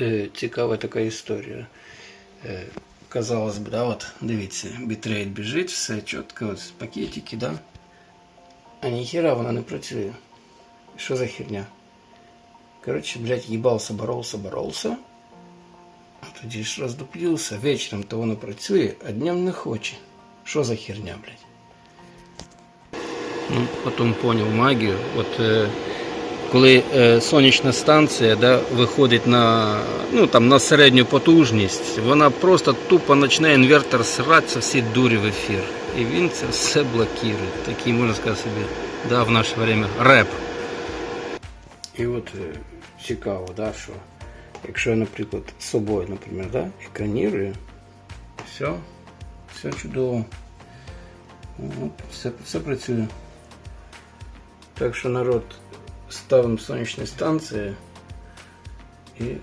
е, цікава така історія. Е, казалось б, да, от, дивіться, бітрейт біжить, все чітко, от, пакетики, да? а ніхіра вона не працює. Що за херня? Коротше, блядь, їбався, боровся, боровся. А тоді ж роздуплівся. Вечором то воно працює, а днем не хоче. Що за херня, блядь? Ну, потім поняв магію. От е, коли е, сонячна станція да, виходить на, ну, там, на середню потужність, вона просто тупо почне інвертор сратися всі дурі в ефір. І він це все блокує. Такий, можна сказати собі, да, в наше время реп. І от е, цікаво, да, що якщо я, наприклад, з собою, наприклад, да, екранірую, все, все чудово. Все, все працює. Так що народ ставимо солнечные станции і